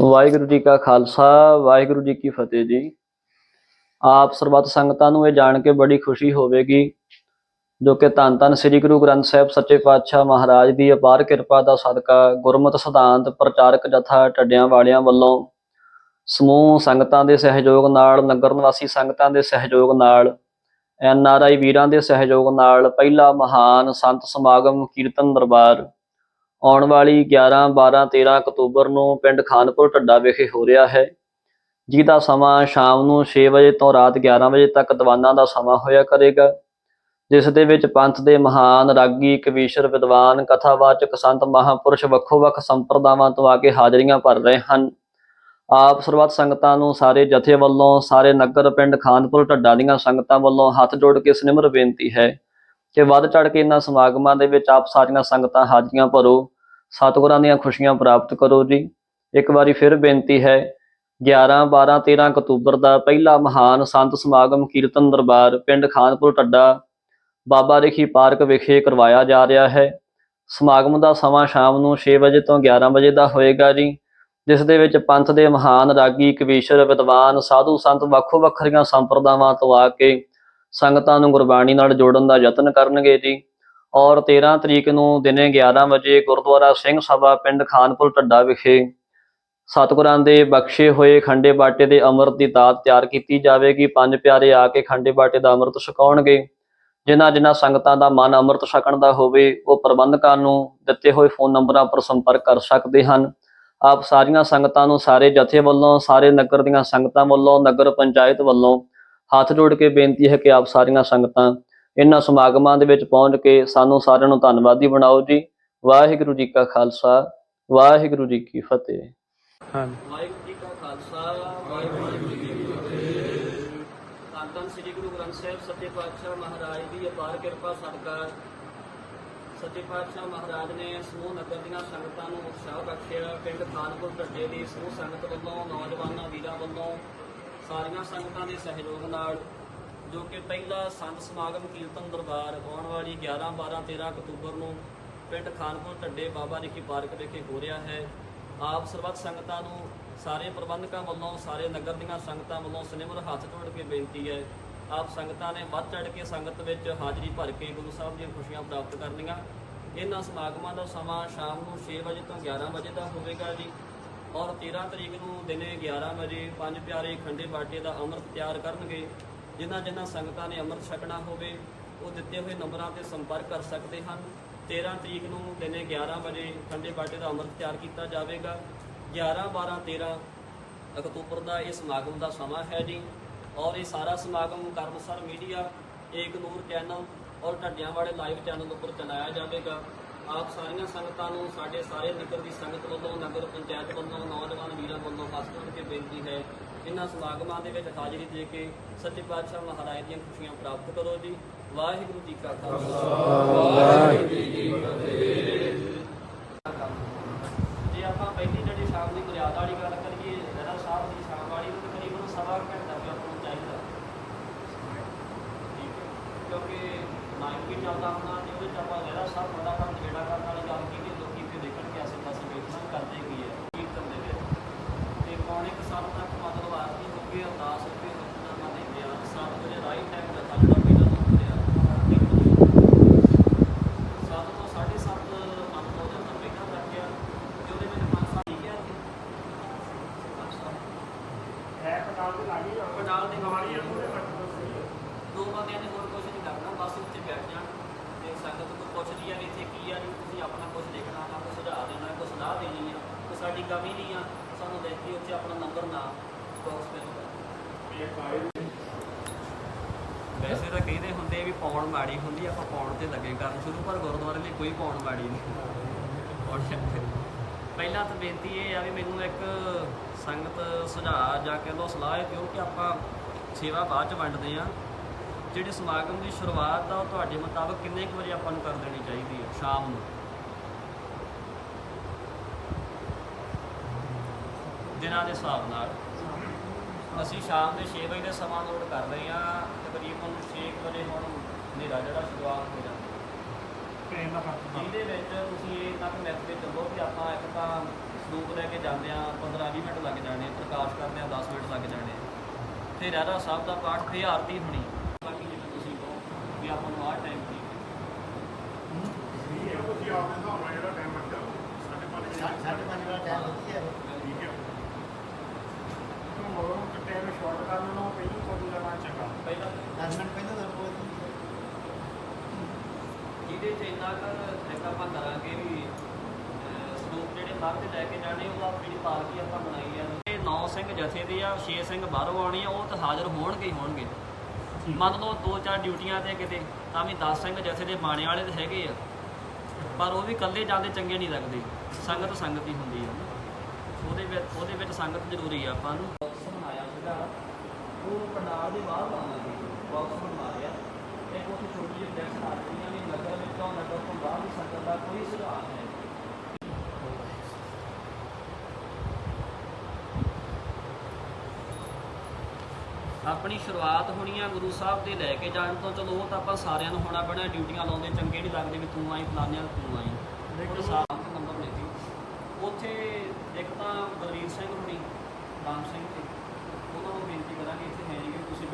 ਵਾਹਿਗੁਰੂ ਜੀ ਕਾ ਖਾਲਸਾ, ਵਾਹਿਗੁਰੂ ਜੀ ਕੀ ਫਤਿਹ ਜੀ। ਆਪ ਸਰਬੱਤ ਸੰਗਤਾਂ ਨੂੰ ਇਹ ਜਾਣ ਕੇ ਬੜੀ ਖੁਸ਼ੀ ਹੋਵੇਗੀ, ਜੋ ਕਿ ਧੰਨ ਧੰਨ ਸ੍ਰੀ ਗੁਰੂ ਗ੍ਰੰਥ ਸਾਹਿਬ ਸੱਚੇ ਪਾਤਸ਼ਾਹ ਮਹਾਰਾਜ ਦੀ ਅਪਾਰ ਕਿਰਪਾ ਦਾ ਸਦਕਾ ਗੁਰਮਤ ਸਿਧਾਂਤ ਪ੍ਰਚਾਰਕ ਜਥਾ ਟੱਡਿਆਂ ਵਾਲਿਆਂ ਵੱਲੋਂ ਸਮੂਹ ਸੰਗਤਾਂ ਦੇ ਸਹਿਯੋਗ ਨਾਲ, ਨਗਰ ਨਿਵਾਸੀ ਸੰਗਤਾਂ ਦੇ ਸਹਿਯੋਗ ਨਾਲ, ਐਨ ਆਰ ਆਈ ਵੀਰਾਂ ਦੇ ਸਹਿਯੋਗ ਨਾਲ ਪਹਿਲਾ ਮਹਾਨ ਸੰਤ ਸਮਾਗਮ ਕੀਰਤਨ ਦਰਬਾਰ ਆਉਣ ਵਾਲੀ 11 12 13 ਅਕਤੂਬਰ ਨੂੰ ਪਿੰਡ ਖਾਨਪੁਰ ਢੱਡਾ ਵਿਖੇ ਹੋ ਰਿਹਾ ਹੈ ਜਿਹਦਾ ਸਮਾਂ ਸ਼ਾਮ ਨੂੰ 6 ਵਜੇ ਤੋਂ ਰਾਤ 11 ਵਜੇ ਤੱਕ ਦੀਵਾਨਾਂ ਦਾ ਸਮਾਂ ਹੋਇਆ ਕਰੇਗਾ, ਜਿਸ ਦੇ ਵਿੱਚ ਪੰਥ ਦੇ ਮਹਾਨ ਰਾਗੀ, ਕਵੀਸ਼ਰ, ਵਿਦਵਾਨ, ਕਥਾਵਾਚਕ ਸੰਤ, ਮਹਾਪੁਰਸ਼ ਵੱਖੋ ਵੱਖ ਸੰਪਰਦਾਵਾਂ ਤੋਂ ਆ ਕੇ ਹਾਜ਼ਰੀਆਂ ਭਰ ਰਹੇ ਹਨ। ਆਪ ਸਰਬੱਤ ਸੰਗਤਾਂ ਨੂੰ ਸਾਰੇ ਜਥੇ ਵੱਲੋਂ, ਸਾਰੇ ਨਗਰ ਪਿੰਡ ਖਾਨਪੁਰ ਢੱਡਾ ਦੀਆਂ ਸੰਗਤਾਂ ਵੱਲੋਂ ਹੱਥ ਜੋੜ ਕੇ ਸਨਿਮਰ ਬੇਨਤੀ ਹੈ ਕਿ ਵੱਧ ਚੜ ਕੇ ਇਹਨਾਂ ਸਮਾਗਮਾਂ ਦੇ ਵਿੱਚ ਆਪ ਸਾਰੀਆਂ ਸੰਗਤਾਂ ਹਾਜ਼ਰੀਆਂ ਭਰੋ। ਸਤਿਗੁਰਾਂ ਦੀਆਂ ਖੁਸ਼ੀਆਂ ਪ੍ਰਾਪਤ ਕਰੋ ਜੀ। ਇੱਕ ਵਾਰੀ ਫਿਰ ਬੇਨਤੀ ਹੈ 11 12 13 ਅਕਤੂਬਰ ਦਾ ਪਹਿਲਾ ਮਹਾਨ ਸੰਤ ਸਮਾਗਮ ਕੀਰਤਨ ਦਰਬਾਰ ਪਿੰਡ ਖਾਨਪੁਰ ਟੱਡਾ ਬਾਬਾ ਰੇਖੀ ਪਾਰਕ ਵਿਖੇ ਕਰਵਾਇਆ ਜਾ ਰਿਹਾ ਹੈ। ਸਮਾਗਮ ਦਾ ਸਮਾਂ ਸ਼ਾਮ ਨੂੰ 6 ਵਜੇ ਤੋਂ 11 ਵਜੇ ਦਾ ਹੋਏਗਾ ਜੀ, ਜਿਸ ਦੇ ਵਿੱਚ ਪੰਥ ਦੇ ਮਹਾਨ ਰਾਗੀ, ਕਵੀਸ਼ਰ, ਵਿਦਵਾਨ, ਸਾਧੂ ਸੰਤ ਵੱਖੋ ਵੱਖਰੀਆਂ ਸੰਪਰਦਾਵਾਂ ਤੋਂ ਆ ਕੇ ਸੰਗਤਾਂ ਨੂੰ ਗੁਰਬਾਣੀ ਨਾਲ ਜੋੜਨ ਦਾ ਯਤਨ ਕਰਨਗੇ ਜੀ। ਔਰ 13 ਤਰੀਕ ਨੂੰ ਦਿਨੇ 11 ਵਜੇ ਗੁਰਦੁਆਰਾ ਸਿੰਘ ਸਭਾ ਪਿੰਡ ਖਾਨਪੁਰ ਢੱਡਾ ਵਿਖੇ ਸਤਿਗੁਰਾਂ ਦੇ ਬਖਸ਼ੇ ਹੋਏ ਖੰਡੇ ਬਾਟੇ ਦੇ ਅੰਮ੍ਰਿਤ ਦੀ ਦਾਤ ਤਿਆਰ ਕੀਤੀ ਜਾਵੇਗੀ। ਪੰਜ ਪਿਆਰੇ ਆ ਕੇ ਖੰਡੇ ਬਾਟੇ ਦਾ ਅੰਮ੍ਰਿਤ ਛਕਾਉਣਗੇ। ਜਿਨ੍ਹਾਂ ਜਿਨ੍ਹਾਂ ਸੰਗਤਾਂ ਦਾ ਮਨ ਅੰਮ੍ਰਿਤ ਛਕਣ ਦਾ ਹੋਵੇ, ਉਹ ਪ੍ਰਬੰਧਕਾਂ ਨੂੰ ਦਿੱਤੇ ਹੋਏ ਫੋਨ ਨੰਬਰਾਂ ਪਰ ਸੰਪਰਕ ਕਰ ਸਕਦੇ ਹਨ। ਆਪ ਸਾਰੀਆਂ ਸੰਗਤਾਂ ਨੂੰ ਸਾਰੇ ਜਥੇ ਵੱਲੋਂ, ਸਾਰੇ ਨਗਰ ਦੀਆਂ ਸੰਗਤਾਂ ਵੱਲੋਂ, ਨਗਰ ਪੰਚਾਇਤ ਵੱਲੋਂ ਹੱਥ ਜੋੜ ਕੇ ਬੇਨਤੀ ਹੈ ਕਿ ਆਪ ਸਾਰੀਆਂ ਸੰਗਤਾਂ ਇਹਨਾਂ ਸਮਾਗਮਾਂ ਦੇ ਵਿੱਚ ਪਹੁੰਚ ਕੇ ਸਾਨੂੰ ਸਾਰਿਆਂ ਨੂੰ ਧੰਨਵਾਦੀ ਬਣਾਓ ਜੀ। ਵਾਹਿਗੁਰੂ ਜੀ ਕਾ ਖਾਲਸਾ ਵਾਹਿਗੁਰੂ ਜੀ ਕੀ ਫਤਿਹ। ਹਾਂ ਵਾਹਿਗੁਰੂ ਜੀ ਕਾ ਖਾਲਸਾ ਵਾਹਿਗੁਰੂ ਜੀ ਕੀ ਫਤਿਹ। ਧੰਨ ਧੰਨ ਸ੍ਰੀ ਗੁਰੂ ਗ੍ਰੰਥ ਸਾਹਿਬ ਸੱਚੇ ਪਾਤਸ਼ਾਹ ਮਹਾਰਾਜ ਦੀ ਅਪਾਰ ਕਿਰਪਾ ਸਦਕਾ ਸੱਚੇ ਪਾਤਸ਼ਾਹ ਮਹਾਰਾਜ ਨੇ ਸਮੂਹ ਨਗਰ ਦੀਆਂ ਸੰਗਤਾਂ ਨੂੰ ਉਤਸ਼ਾਹ ਬਖਸ਼ਿਆ। ਪਿੰਡ ਖਾਨਪੁਰ ਢੱਡੇ ਦੀ ਸਮੂਹ ਸੰਗਤ ਵੱਲੋਂ ਨੌਜਵਾਨਾਂ ਵੀਰਾਂ ਵੱਲੋਂ ਸਾਰੀਆਂ ਸੰਗਤਾਂ ਦੇ ਸਹਿਯੋਗ ਨਾਲ ਜੋ ਕਿ ਪਹਿਲਾ ਸੰਤ ਸਮਾਗਮ ਕੀਰਤਨ ਦਰਬਾਰ ਆਉਣ ਵਾਲੀ 11 12 13 ਅਕਤੂਬਰ ਨੂੰ ਪਿੰਡ ਖਾਨਪੁਰ ਢੱਡੇ ਬਾਬਾ ਰਿਖੀ ਪਾਰਕ ਵਿਖੇ ਹੋ ਰਿਹਾ ਹੈ। ਆਪ ਸਰਬੱਤ ਸੰਗਤਾਂ ਨੂੰ ਸਾਰੇ ਪ੍ਰਬੰਧਕਾਂ ਵੱਲੋਂ, ਸਾਰੇ ਨਗਰ ਦੀਆਂ ਸੰਗਤਾਂ ਵੱਲੋਂ ਸਨਿਮਰ ਹੱਥ ਜੋੜ ਕੇ ਬੇਨਤੀ ਹੈ। ਆਪ ਸੰਗਤਾਂ ਨੇ ਵੱਧ ਚੜ ਕੇ ਸੰਗਤ ਵਿੱਚ ਹਾਜ਼ਰੀ ਭਰ ਕੇ ਗੁਰੂ ਸਾਹਿਬ ਦੀਆਂ ਖੁਸ਼ੀਆਂ ਪ੍ਰਾਪਤ ਕਰਨੀਆਂ। ਇਹਨਾਂ ਸਮਾਗਮਾਂ ਦਾ ਸਮਾਂ ਸ਼ਾਮ ਨੂੰ 6 ਵਜੇ ਤੋਂ 11 ਵਜੇ ਦਾ ਹੋਵੇਗਾ ਜੀ। ਔਰ 13 ਤਰੀਕ ਨੂੰ ਦਿਨੇ 11 ਵਜੇ ਪੰਜ ਪਿਆਰੇ ਖੰਡੇ ਬਾਟੇ ਦਾ ਅੰਮ੍ਰਿਤ ਤਿਆਰ ਕਰਨਗੇ। ਜਿਨ੍ਹਾਂ ਜਿਨ੍ਹਾਂ ਸੰਗਤਾਂ ਨੇ ਅੰਮ੍ਰਿਤ ਛਕਣਾ ਹੋਵੇ, ਉਹ ਦਿੱਤੇ ਹੋਏ ਨੰਬਰਾਂ ਤੇ ਸੰਪਰਕ ਕਰ ਸਕਦੇ ਹਨ। 13 ਤਰੀਕ ਨੂੰ ਦਿਨੇ 11 ਵਜੇ ਖੰਡੇ ਬਾਟੇ ਦਾ ਅੰਮ੍ਰਿਤ ਤਿਆਰ ਕੀਤਾ ਜਾਵੇਗਾ। 11 12 13 ਅਕਤੂਬਰ ਦਾ ਇਹ ਸਮਾਗਮ ਦਾ ਸਮਾਂ ਹੈ ਜੀ। ਔਰ ਇਹ ਸਾਰਾ ਸਮਾਗਮ ਕਰਮਸਰ ਮੀਡੀਆ ਏਕ ਨੂਰ ਚੈਨਲ ਔਰ ਢੱਡਿਆਂ ਵਾਲੇ ਲਾਈਵ ਚੈਨਲ ਉੱਪਰ ਚਲਾਇਆ ਜਾਵੇਗਾ। ਆਪ ਸਾਰੀਆਂ ਸੰਗਤਾਂ ਨੂੰ, ਸਾਡੇ ਸਾਰੇ ਨਗਰ ਦੀ ਸੰਗਤ ਵੱਲੋਂ, ਨਗਰ ਪੰਚਾਇਤ ਵੱਲੋਂ, ਨੌਜਵਾਨ ਵੀਰਾਂ ਵੱਲੋਂ ਹੱਥ ਜੋੜ ਕੇ ਬੇਨਤੀ ਹੈ ਇਹਨਾਂ ਸਮਾਗਮਾਂ ਦੇ ਵਿੱਚ ਹਾਜ਼ਰੀ ਦੇ ਕੇ ਸੱਚੇ ਪਾਤਸ਼ਾਹ ਮਹਾਰਾਜ ਦੀਆਂ ਖੁਸ਼ੀਆਂ ਪ੍ਰਾਪਤ ਕਰੋ ਜੀ। ਵਾਹਿਗੁਰੂ ਜੀ ਕਾ ਖਾਲਸਾ। ਜੇ ਆਪਾਂ ਪਹਿਲੀ ਜਿਹੜੀ ਸ਼ਾਮ ਦੀ ਮਰਿਆਦਾ ਵਾਲੀ ਗੱਲ ਕਰੀਏ ਰਹਿਰਾ ਸਾਹਿਬ ਦੀ ਸ਼ਾਮ ਵਾਲੀ ਨੂੰ ਤਕਰੀਬਨ ਸਵਾ ਘੰਟਾ ਵੀ ਆਪਾਂ ਚਾਹੀਦਾ। ਠੀਕ ਹੈ। ਕਿਉਂਕਿ ਨਾਈਟ ਵੀ ਚੱਲਦਾ ਹੁੰਦਾ ਤੇ ਉਹਦੇ ਚ ਆਪਾਂ ਰਹਿਰਾ ਸਾਹਿਬ ਫਟਾਫਟ ਜਿਹੜਾ ਕਰਨ ਵਾਲੀ ਗੱਲ ਕੀਤੀ, ਲੋਕੀ ਤੇ ਦੇਖਣ ਕਿ ਆਸੇ ਪਾਸੇ ਬੈਠਣਾ ਕਰਦੇ ਕੀ ਹੈ ਕੀਰਤਨ ਦੇ ਵਿੱਚ ਤੇ ਪੌਣੇ ਕੁ ਸੱਤ ਤੱਕ ਮਤਲਬ ਆਰਤੀ ਹੋ ਗਈ ਅਰਦਾਸ ਹੋ ਗਈ ਹੁਕਮਨਾਮਾ ਦੇ ਬਿਆਨ ਸੱਤ ਵਜੇ ਰਾਈਟ ਟਾਈਮ ਦਾ ਜਿਹੜਾ ਪਹਿਲਾਂ ਤੋਂ ਹੁੰਦੇ ਆ ਸੱਤ ਤੋਂ ਸਾਢੇ ਸੱਤ ਮੰਨ ਲਓ ਜਾਂ ਤਾਂ ਪਹਿਲਾਂ ਰੱਖਿਆ ਤੇ ਉਹਦੇ ਵਿੱਚ ਪੰਜ ਸੱਤ ਲਿਖਿਆ ਸੀ ਪੰਜ ਸੱਤ ਹੈ ਪਟਾਲ ਦੇ ਪਟਾਲ ਦੇ ਗਵਾਲੀ ਗਵਾਲੀ ਆ ਦੋ ਬੰਦਿਆਂ ਨੇ ਹੋਰ ਕੁਝ ਨਹੀਂ ਕਰਨਾ ਬਸ ਉੱਥੇ ਬੈਠ ਜਾਣ। ਤੇ ਸੰਗਤ ਨੂੰ ਪੁੱਛਦੀ ਆ ਵੀ ਇੱਥੇ ਕੀ ਆ ਜੀ ਤੁਸੀਂ ਆਪਣਾ ਕੁਝ ਲਿਖਣਾ ਨਾ ਕੋਈ ਸੁਝਾਅ ਦੇਣਾ ਕੋਈ ਸਲਾਹ ਦੇਣੀ ਆ। ਕੋਈ ਸਾਡੀ ਕਮੀ ਨਹੀਂ ਆ ਸਾਨੂੰ ਦੇਖ ਕੇ ਉੱਥੇ ਆਪਣਾ ਨੰਬਰ ਨਾ ਬਾਕਸ ਤੇ ਵੈਸੇ ਤਾਂ ਕਹਿੰਦੇ ਹੁੰਦੇ ਵੀ ਪੌਣ ਮਾੜੀ ਹੁੰਦੀ ਆ, ਆਪਾਂ ਪੌਣ ਤੇ ਲੱਗੇ ਕਰਨ ਸ਼ੁਰੂ ਪਰ ਗੁਰਦੁਆਰੇ ਲਈ ਕੋਈ ਪੌਣ ਮਾੜੀ ਨਹੀਂ। ਔਰ ਪਹਿਲਾਂ ਤਾਂ ਬੇਨਤੀ ਇਹ ਆ ਵੀ ਮੈਨੂੰ ਇੱਕ ਸੰਗਤ ਸੁਝਾਅ ਜਾਂ ਕਹਿ ਲਓ ਸਲਾਹ ਦਿਓ ਕਿ ਆਪਾਂ ਸੇਵਾ ਬਾਅਦ ਚ ਵੰਡਦੇ ਆ ਜਿਹੜੇ ਸਮਾਗਮ ਦੀ ਸ਼ੁਰੂਆਤ ਆ ਉਹ ਤੁਹਾਡੇ ਮੁਤਾਬਕ ਕਿੰਨੇ ਕੁ ਵਜੇ ਆਪਾਂ ਨੂੰ ਕਰ ਦੇਣੀ ਚਾਹੀਦੀ ਹੈ ਸ਼ਾਮ ਨੂੰ? ਦਿਨਾਂ ਦੇ ਹਿਸਾਬ ਨਾਲ। ਅਸੀਂ ਸ਼ਾਮ ਦੇ 6 ਵਜੇ ਦਾ ਸਮਾਂ ਨੋਟ ਕਰ ਰਹੇ ਹਾਂ ਤਕਰੀਬਨ 6 ਵਜੇ ਹੁਣ ਹਨੇਰਾ ਜਿਹੜਾ ਸ਼ੁਰੂਆਤ ਹੋ ਜਾਂਦਾ ਹਾਂ ਜਿਹਦੇ ਵਿੱਚ ਤੁਸੀਂ ਇਹ ਤੱਕ ਕਿ ਆਪਾਂ ਤਾਂ ਸਰੂਪ ਲੈ ਕੇ ਜਾਂਦੇ ਆ 15-20 ਮਿੰਟ ਲੱਗ ਜਾਣੇ ਪ੍ਰਕਾਸ਼ ਕਰਦੇ ਆ 10 ਮਿੰਟ ਲੱਗ ਜਾਣੇ। ਫਿਰ ਰਹਿਰਾ ਸਾਹਿਬ ਦਾ ਪਾਠ ਫਿਰ ਆਰਤੀ ਹੋਣੀ। ਬਾਕੀ ਜਿਵੇਂ ਤੁਸੀਂ ਕਹੋ ਵੀ ਆਪਾਂ ਨੂੰ ਆਹ ਟਾਈਮ ਠੀਕ ਹੈ। ਇਹ ਹੈ ਤੁਸੀਂ ਆਪ ਦੇ ਹਿਸਾਬ ਨਾਲ ਜਿਹੜਾ ਟਾਈਮ ਰੱਖਿਆ ਸਾਡੇ ਪੰਜ ਸਾਢੇ ਪੰਜ ਦਾ ਟਾਈਮ ਵਧੀਆ ਠੀਕ ਹੈ। ਤੂੰ ਮੋਰੋਂ ਟਾਈਮ ਸ਼ਾਰਟ ਕਰ ਲਓ ਪਹਿਲਾਂ ਕੋਈ ਲੈਣਾ ਚੰਗਾ? ਪਹਿਲਾਂ 10 ਮਿੰਟ ਪਹਿਲਾਂ ਤਾਂ ਕੋਈ ਜਿਹਦੇ 'ਚ ਇੰਨਾ ਕੁ ਇੱਕ ਆਪਾਂ ਕਰਾਂਗੇ ਵੀ ਜਿਹੜੇ ਤੇ ਲੈ ਕੇ ਜਾਣੇ ਉਹ ਆਪਣੀ ਜਿਹੜੀ ਪਾਲਕੀ ਆਪਾਂ ਬਣਾਈ ਆ। ਇਹ ਨੌ ਸਿੰਘ ਜਥੇ ਦੇ ਆ ਛੇ ਸਿੰਘ ਬਾਹਰੋਂ ਆਉਣੇ ਆ ਉਹ ਤਾਂ ਹਾਜ਼ਰ ਹੋਣਗੇ ਹੀ ਹੋਣਗੇ। ਮੰਨ ਲਓ ਦੋ ਚਾਰ ਡਿਊਟੀਆਂ ਤੇ ਕਿਤੇ ਤਾਂ ਵੀ 10 ਸਿੰਘ ਜਥੇ ਦੇ ਬਾਣੇ ਵਾਲੇ ਤੇ ਹੈਗੇ ਆ। ਪਰ ਉਹ ਵੀ ਇਕੱਲੇ ਜਾਂਦੇ ਚੰਗੇ ਨਹੀਂ ਲੱਗਦੇ। ਸੰਗਤ ਸੰਗਤ ਹੀ ਹੁੰਦੀ ਆ। ਉਹਦੇ ਵਿੱਚ ਉਹਦੇ ਵਿੱਚ ਸੰਗਤ ਜ਼ਰੂਰੀ ਆ ਆਪਾਂ ਨੂੰ। ਬਣਾਇਆ ਸੀਗਾ। ਉਹ ਪੰਡਾਲ ਦੇ ਬਾਹਰ ਲਾਉਣਾ ਸੀ। ਬਾਕਸ ਬਣਾ ਰਿਆ ਇੱਕ ਉੱਥੇ ਛੋਟੀ ਜਿਹੀ ਡੈਕਸ ਲਾ ਦਿੱਤੀਆਂ ਵੀ ਨਗਰ ਵਿੱਚੋਂ ਨਗਰ ਤੋਂ ਬਾਹਰ ਦੀ ਸੰਗਤ ਦਾ ਕੋਈ ਸੁਝਾਅ ਹੈ। ਆਪਣੀ ਸ਼ੁਰੂਆਤ ਹੋਣੀ ਆ ਗੁਰੂ ਸਾਹਿਬ ਦੇ ਲੈ ਕੇ ਜਾਣ ਤੋਂ। ਚਲੋ ਉਹ ਤਾਂ ਆਪਾਂ ਸਾਰਿਆਂ ਨੂੰ ਹੋਣਾ ਪੈਣਾ ਡਿਊਟੀਆਂ ਲਾਉਂਦੇ ਚੰਗੇ ਨਹੀਂ ਲੱਗਦੇ ਵੀ ਤੂੰ ਆਈ ਫਲਾਨਿਆਂ ਤੂੰ ਆਈ। ਲੇਕਿਨ ਸਾਹਿਬ ਨੰਬਰ ਨਹੀਂ ਸੀ ਉੱਥੇ ਇੱਕ ਤਾਂ ਬਲਵੀਰ ਸਿੰਘ ਹੋਣੀ ਰਾਮ ਸਿੰਘ ਤੇ ਉਹਨਾਂ ਨੂੰ ਬੇਨਤੀ ਕਰਾਂਗੇ ਇੱਥੇ ਹੈ ਨਹੀਂ ਕਿ ਤੁਸੀਂ